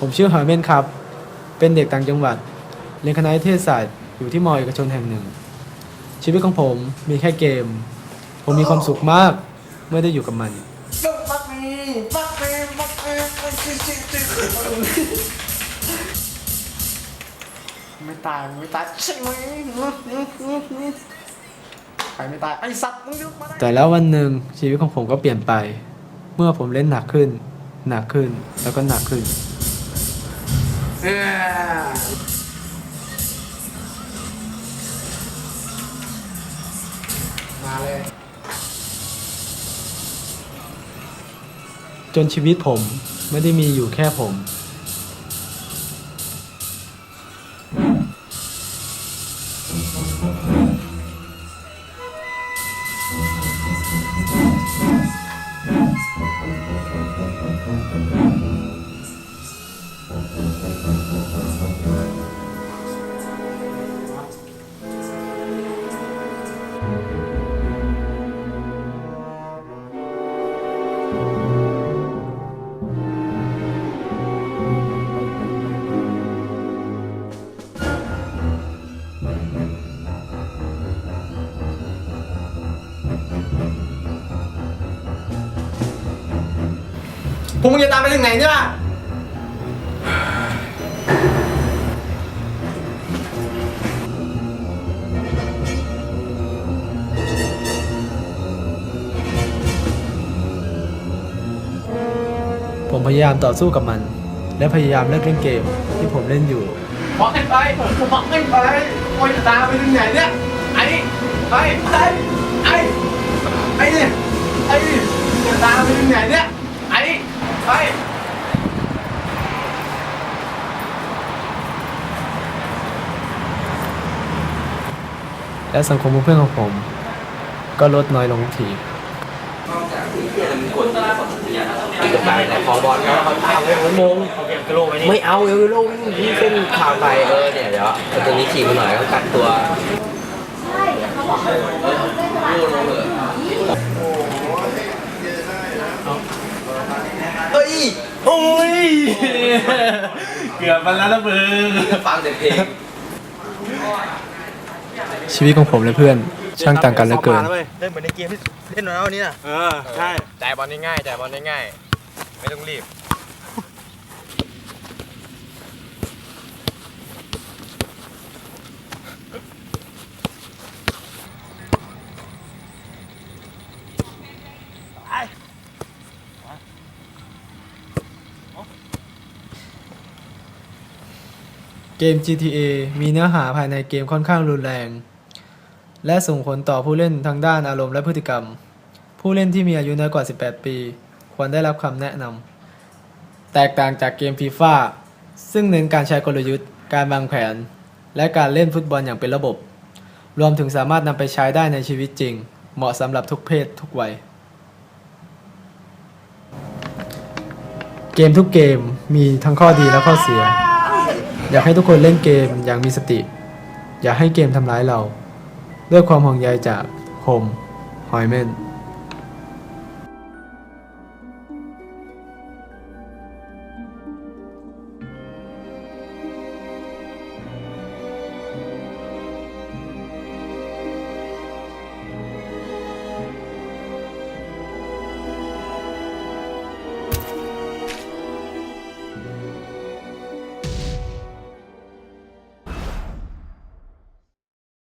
ผมชื่อหอยเม่นครับ เป็นเด็กต่างจังหวัด เรียนคณะนิเทศศาสตร์อยู่ที่มอเอกชนแห่งหนึ่ง ชีวิตของผมมีแค่เกม ผมมีความสุขมากเมื่อได้อยู่กับมัน ไม่ตายไม่ตายใช่ไหมใครไม่ตายไอสัตว์มึงยกมาได้แต่แล้ววันหนึ่งชีวิตของผมก็เปลี่ยนไป เมื่อผมเล่นหนักขึ้น หนักขึ้นแล้วก็หนักขึ้น เอ้ยมาเลย จนชีวิตผมไม่ได้มีอยู่แค่ผม พวกมึงจะตามไปถึงไหนเนี่ยผมพยายามต่อสู้กับมัน และพยายามเลิกเล่นเกมที่ผมเล่นอยู่บอกให้ไปบอกให้ไปโอ้ยจะตามไปถึงไหนเนี่ยไอ้ไปไปไอ้ไอ้เนี่ยไอ้จะตามไปถึงไหนเนี่ยไอ้ ไปและสังคมเพื่อนของผม ก็ลดน้อยลงทุกทีกับการแต่พอบอลก็เขาทำให้ผมงงไม่เอาเออโลนี่เส้นทางไปเออเนี่ยเดี๋ยวเอาตัวนี้ฉีกมาหน่อยเขากัดตัวเฮ้ย โอ้ย เกือบมันแล้วนะมึงฟังแต่เพลงชีวิตของผมและเพื่อน ช่างต่างกันเหลือเกิน เล่นเหมือนในเกมที่เล่นแล้ววันนี้น่ะเออ ใช่ จ่ายบอลง่ายๆจ่ายบอลง่ายๆไม่ต้องรีบ เกม GTA มีเนื้อหาภายในเกมค่อนข้างรุนแรง และส่งผลต่อผู้เล่นทางด้านอารมณ์และพฤติกรรม ผู้เล่นที่มีอายุน้อยกว่า 18 ปี ควรได้รับคำแนะนำแตกต่างจากเกม FIFA ซึ่งเน้นการใช้กลยุทธ์ การวางแผน และการเล่นฟุตบอลอย่างเป็นระบบ รวมถึงสามารถนำไปใช้ได้ในชีวิตจริง เหมาะสำหรับทุกเพศทุกวัย เกมทุกเกมมีทั้งข้อดีและข้อเสีย อยากให้ทุกคนเล่นเกมอย่างมีสติ อย่าให้เกมทำร้ายเรา ด้วยความห่วงใยจากผมหอยเม่น